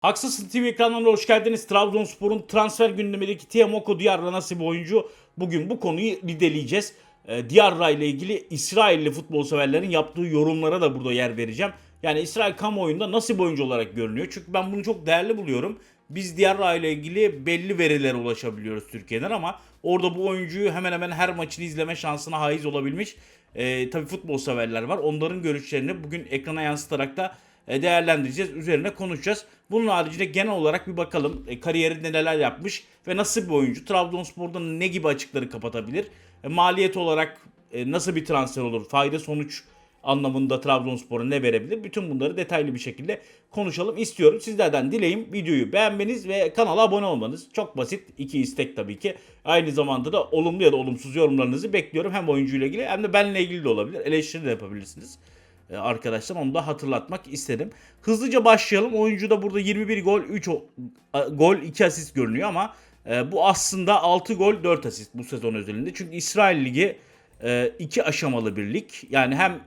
Haksızsın TV ekranlarına hoş geldiniz. Trabzonspor'un transfer gündemindeki Tiamoko Diarra nasıl bir oyuncu? Bugün bu konuyu lideleyeceğiz. Ee, Diarra ile ilgili İsrailli futbol severlerin yaptığı yorumlara da burada yer vereceğim. Yani İsrail kamuoyunda nasıl bir oyuncu olarak görünüyor? Çünkü ben bunu çok değerli buluyorum. Biz Diarra ile ilgili belli verilere ulaşabiliyoruz Türkiye'den ama orada bu oyuncuyu hemen hemen her maçını izleme şansına haiz olabilmiş. Ee, tabii futbol severler var. Onların görüşlerini bugün ekrana yansıtarak da e, değerlendireceğiz. Üzerine konuşacağız. Bunun haricinde genel olarak bir bakalım e, kariyerinde neler yapmış ve nasıl bir oyuncu. Trabzonspor'da ne gibi açıkları kapatabilir? E, maliyet olarak e, nasıl bir transfer olur? Fayda sonuç anlamında Trabzonspor'a ne verebilir? Bütün bunları detaylı bir şekilde konuşalım istiyorum. Sizlerden dileğim videoyu beğenmeniz ve kanala abone olmanız. Çok basit. iki istek tabii ki. Aynı zamanda da olumlu ya da olumsuz yorumlarınızı bekliyorum. Hem oyuncuyla ilgili hem de benle ilgili de olabilir. Eleştiri de yapabilirsiniz e, arkadaşlar. Onu da hatırlatmak istedim. Hızlıca başlayalım. Oyuncuda burada 21 gol, 3 o- a- gol, 2 asist görünüyor ama e, bu aslında 6 gol, 4 asist bu sezon özelinde. Çünkü İsrail Ligi e, iki aşamalı bir lig. Yani hem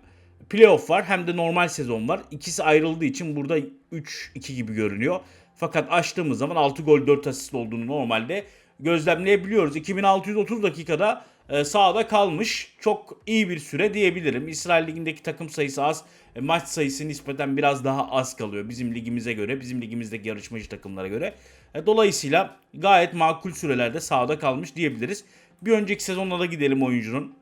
playoff var hem de normal sezon var. İkisi ayrıldığı için burada 3-2 gibi görünüyor. Fakat açtığımız zaman 6 gol 4 asist olduğunu normalde gözlemleyebiliyoruz. 2630 dakikada e, sahada kalmış. Çok iyi bir süre diyebilirim. İsrail Ligi'ndeki takım sayısı az. E, maç sayısı nispeten biraz daha az kalıyor bizim ligimize göre. Bizim ligimizdeki yarışmacı takımlara göre. E, dolayısıyla gayet makul sürelerde sahada kalmış diyebiliriz. Bir önceki sezonla da gidelim oyuncunun.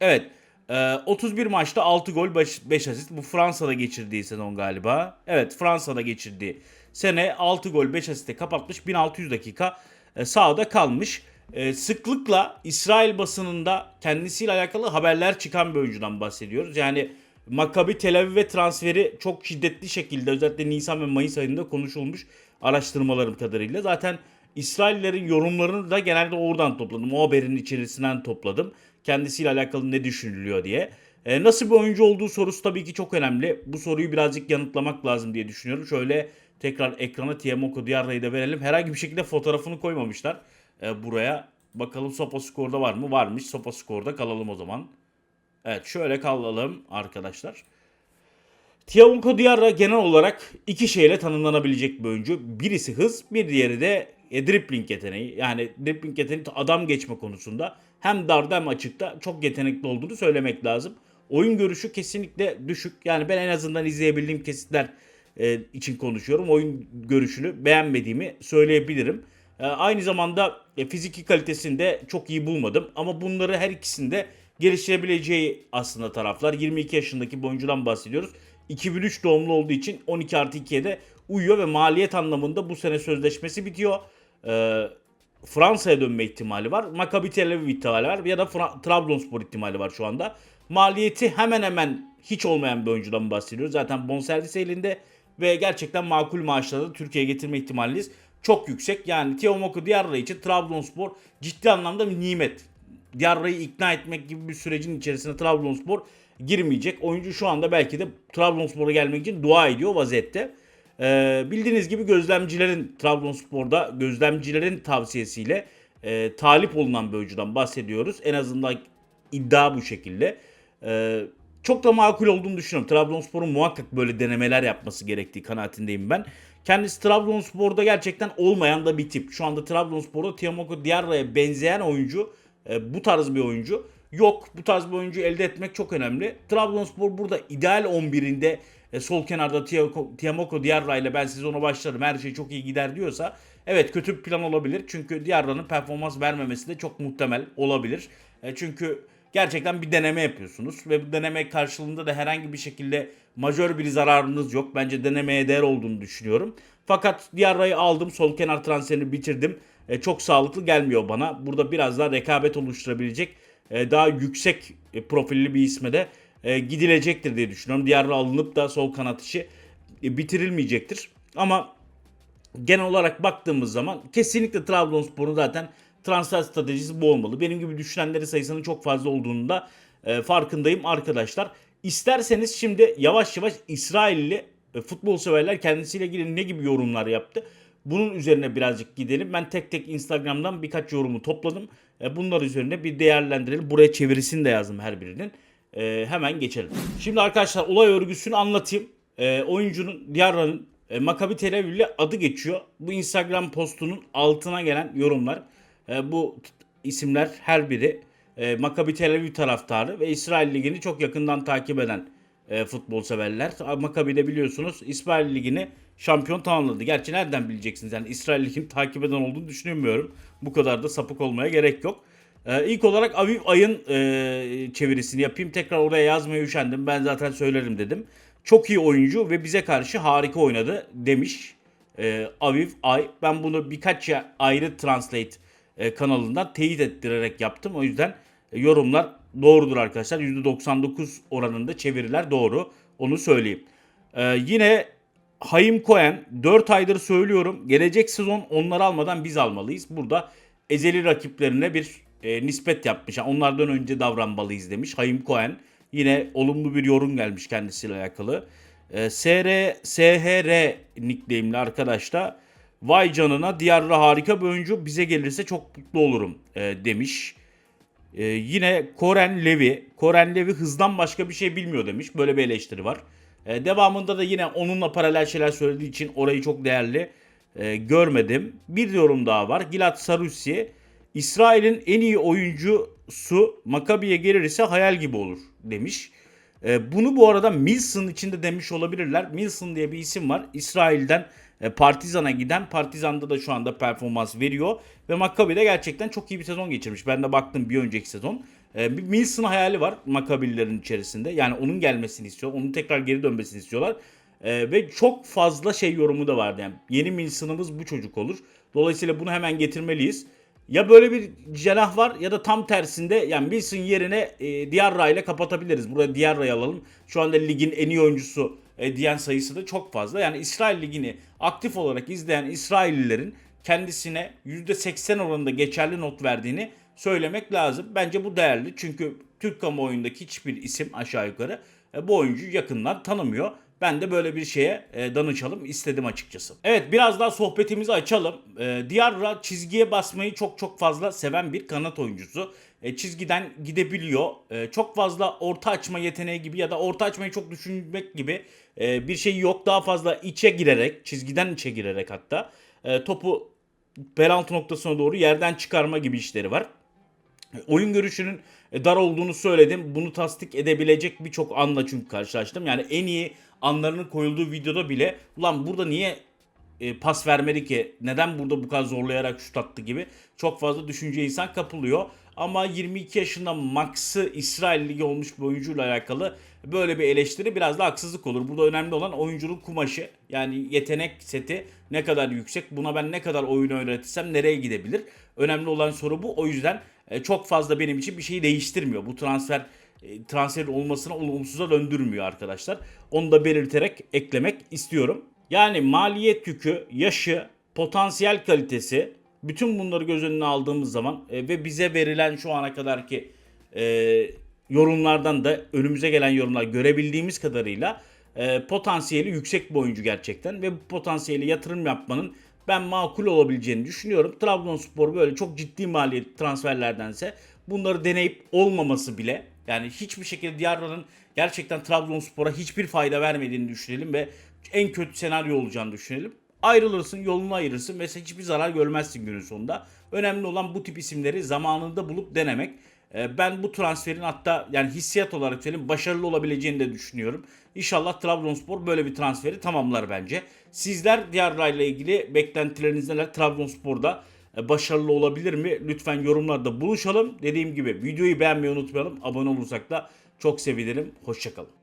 Evet. e, 31 maçta 6 gol 5 asist. Bu Fransa'da geçirdiği sezon galiba. Evet Fransa'da geçirdiği sene 6 gol 5 asiste kapatmış. 1600 dakika e, sahada kalmış. E, sıklıkla İsrail basınında kendisiyle alakalı haberler çıkan bir oyuncudan bahsediyoruz. Yani Maccabi Tel Aviv'e transferi çok şiddetli şekilde özellikle Nisan ve Mayıs ayında konuşulmuş araştırmalarım kadarıyla. Zaten İsraillerin yorumlarını da genelde oradan topladım. O haberin içerisinden topladım. Kendisiyle alakalı ne düşünülüyor diye. E, nasıl bir oyuncu olduğu sorusu tabii ki çok önemli. Bu soruyu birazcık yanıtlamak lazım diye düşünüyorum. Şöyle tekrar ekrana Tiamoko Diarra'yı da verelim. Herhangi bir şekilde fotoğrafını koymamışlar e, buraya. Bakalım Sopa Score'da var mı? Varmış. Sopa Score'da kalalım o zaman. Evet şöyle kalalım arkadaşlar. Tiago Diarra genel olarak iki şeyle tanımlanabilecek bir oyuncu. Birisi hız, bir diğeri de e, dribbling yeteneği. Yani dribbling yeteneği adam geçme konusunda hem darda hem açıkta çok yetenekli olduğunu söylemek lazım. Oyun görüşü kesinlikle düşük. Yani ben en azından izleyebildiğim kesitler e, için konuşuyorum. Oyun görüşünü beğenmediğimi söyleyebilirim. E, aynı zamanda e, fiziki kalitesini de çok iyi bulmadım. Ama bunları her ikisinde geliştirebileceği aslında taraflar. 22 yaşındaki bir oyuncudan bahsediyoruz. 2003 doğumlu olduğu için 12 artı 2'ye de uyuyor ve maliyet anlamında bu sene sözleşmesi bitiyor. Ee, Fransa'ya dönme ihtimali var. Maccabi Tel Aviv ihtimali var ya da Trabzonspor ihtimali var şu anda. Maliyeti hemen hemen hiç olmayan bir oyuncudan bahsediyoruz. Zaten bonservis elinde ve gerçekten makul maaşlarda Türkiye'ye getirme ihtimaliniz çok yüksek. Yani Tiago Diarra için Trabzonspor ciddi anlamda bir nimet. Diarra'yı ikna etmek gibi bir sürecin içerisine Trabzonspor girmeyecek. Oyuncu şu anda belki de Trabzonspor'a gelmek için dua ediyor vaziyette. Ee, bildiğiniz gibi gözlemcilerin Trabzonspor'da gözlemcilerin tavsiyesiyle e, talip olunan bir oyuncudan bahsediyoruz. En azından iddia bu şekilde. Ee, çok da makul olduğunu düşünüyorum. Trabzonspor'un muhakkak böyle denemeler yapması gerektiği kanaatindeyim ben. Kendisi Trabzonspor'da gerçekten olmayan da bir tip. Şu anda Trabzonspor'da Tiago Diarra'ya benzeyen oyuncu, e, bu tarz bir oyuncu yok. Bu tarz bir oyuncu elde etmek çok önemli. Trabzonspor burada ideal 11'inde e, sol kenarda Tiago Diarra ile ben sezona başlarım her şey çok iyi gider diyorsa evet kötü bir plan olabilir. Çünkü Diarra'nın performans vermemesi de çok muhtemel olabilir. E, çünkü gerçekten bir deneme yapıyorsunuz ve bu deneme karşılığında da herhangi bir şekilde majör bir zararınız yok. Bence denemeye değer olduğunu düşünüyorum. Fakat Diarra'yı aldım. Sol kenar transferini bitirdim. E, çok sağlıklı gelmiyor bana. Burada biraz daha rekabet oluşturabilecek e, daha yüksek e, profilli bir isme de e, gidilecektir diye düşünüyorum. Diğer alınıp da sol kanat işi e, bitirilmeyecektir. Ama genel olarak baktığımız zaman kesinlikle Trabzonspor'un zaten transfer stratejisi bu olmalı. Benim gibi düşünenlerin sayısının çok fazla olduğunu da e, farkındayım arkadaşlar. İsterseniz şimdi yavaş yavaş İsrailli e, futbol severler kendisiyle ilgili ne gibi yorumlar yaptı. Bunun üzerine birazcık gidelim. Ben tek tek Instagram'dan birkaç yorumu topladım. E, bunlar üzerine bir değerlendirelim. Buraya çevirisini de yazdım her birinin. E, hemen geçelim. Şimdi arkadaşlar olay örgüsünü anlatayım. E, oyuncunun Diarra'nın E, Maccabi Tel Aviv ile adı geçiyor. Bu Instagram postunun altına gelen yorumlar. E, bu isimler her biri e, Maccabi Tel Aviv taraftarı ve İsrail Ligi'ni çok yakından takip eden e, futbol severler. Maccabi de biliyorsunuz İsrail Ligi'ni şampiyon tamamladı. Gerçi nereden bileceksiniz? Yani İsrail Ligi'ni takip eden olduğunu düşünmüyorum. Bu kadar da sapık olmaya gerek yok. Ee, ilk olarak Aviv Ay'ın e, çevirisini yapayım. Tekrar oraya yazmaya üşendim. Ben zaten söylerim dedim. Çok iyi oyuncu ve bize karşı harika oynadı demiş e, Aviv Ay. Ben bunu birkaç ayrı Translate e, kanalından teyit ettirerek yaptım. O yüzden e, yorumlar doğrudur arkadaşlar. %99 oranında çeviriler doğru. Onu söyleyeyim. Ee, yine Hayim Cohen 4 aydır söylüyorum. Gelecek sezon onları almadan biz almalıyız. Burada ezeli rakiplerine bir e, nispet yapmış. Onlardan önce davranmalıyız demiş Hayim Cohen. Yine olumlu bir yorum gelmiş kendisiyle alakalı. E, SR, SHR nickname'li arkadaş da Vay canına Diyarra harika bir oyuncu bize gelirse çok mutlu olurum e, demiş. Ee, yine Koren Levi. Koren Levi hızdan başka bir şey bilmiyor demiş. Böyle bir eleştiri var. Ee, devamında da yine onunla paralel şeyler söylediği için orayı çok değerli e, görmedim. Bir yorum daha var. Gilad Sarussi. İsrail'in en iyi oyuncusu Makabi'ye gelirse hayal gibi olur demiş. Ee, bunu bu arada Milson içinde demiş olabilirler. Milson diye bir isim var. İsrail'den e, Partizan'a giden Partizan'da da şu anda performans veriyor. Ve Maccabi'de gerçekten çok iyi bir sezon geçirmiş. Ben de baktım bir önceki sezon. E, bir Milson hayali var Maccabi'lilerin içerisinde. Yani onun gelmesini istiyor. Onun tekrar geri dönmesini istiyorlar. E, ve çok fazla şey yorumu da vardı. Yani yeni Milson'ımız bu çocuk olur. Dolayısıyla bunu hemen getirmeliyiz. Ya böyle bir cenah var ya da tam tersinde yani Wilson yerine e, Diarra ile kapatabiliriz. Buraya Diarra'yı alalım. Şu anda ligin en iyi oyuncusu e, diyen sayısı da çok fazla. Yani İsrail Ligi'ni aktif olarak izleyen İsraillilerin kendisine %80 oranında geçerli not verdiğini söylemek lazım. Bence bu değerli çünkü Türk kamuoyundaki hiçbir isim aşağı yukarı e, bu oyuncuyu yakından tanımıyor. Ben de böyle bir şeye e, danışalım istedim açıkçası. Evet biraz daha sohbetimizi açalım. E, Diarra çizgiye basmayı çok çok fazla seven bir kanat oyuncusu. E, çizgiden gidebiliyor. E, çok fazla orta açma yeteneği gibi ya da orta açmayı çok düşünmek gibi e, bir şey yok. Daha fazla içe girerek, çizgiden içe girerek hatta e, topu penaltı noktasına doğru yerden çıkarma gibi işleri var. Oyun görüşünün e, dar olduğunu söyledim. Bunu tasdik edebilecek birçok anla çünkü karşılaştım. Yani en iyi anlarının koyulduğu videoda bile ulan burada niye e, pas vermedi ki? Neden burada bu kadar zorlayarak şut attı gibi çok fazla düşünce insan kapılıyor. Ama 22 yaşında Max'ı İsrail Ligi olmuş bir oyuncuyla alakalı böyle bir eleştiri biraz da haksızlık olur. Burada önemli olan oyuncunun kumaşı yani yetenek seti ne kadar yüksek buna ben ne kadar oyun öğretirsem nereye gidebilir? Önemli olan soru bu. O yüzden e, çok fazla benim için bir şeyi değiştirmiyor. Bu transfer e, transferin olmasına olumsuza döndürmüyor arkadaşlar. Onu da belirterek eklemek istiyorum. Yani maliyet yükü, yaşı, potansiyel kalitesi bütün bunları göz önüne aldığımız zaman e, ve bize verilen şu ana kadarki yorumlardan da önümüze gelen yorumlar görebildiğimiz kadarıyla potansiyeli yüksek bir oyuncu gerçekten ve bu potansiyeli yatırım yapmanın ben makul olabileceğini düşünüyorum. Trabzonspor böyle çok ciddi maliyet transferlerdense bunları deneyip olmaması bile yani hiçbir şekilde Diarra'nın gerçekten Trabzonspor'a hiçbir fayda vermediğini düşünelim ve en kötü senaryo olacağını düşünelim. Ayrılırsın, yolunu ayırırsın ve hiçbir zarar görmezsin günün sonunda. Önemli olan bu tip isimleri zamanında bulup denemek. Ee, Ben bu transferin hatta yani hissiyat olarak söyleyeyim başarılı olabileceğini de düşünüyorum. İnşallah Trabzonspor böyle bir transferi tamamlar bence. Sizler Diarra ile ilgili beklentileriniz neler? Trabzonspor'da e, başarılı olabilir mi? Lütfen yorumlarda buluşalım. Dediğim gibi videoyu beğenmeyi unutmayalım. Abone olursak da çok sevinirim. Hoşçakalın.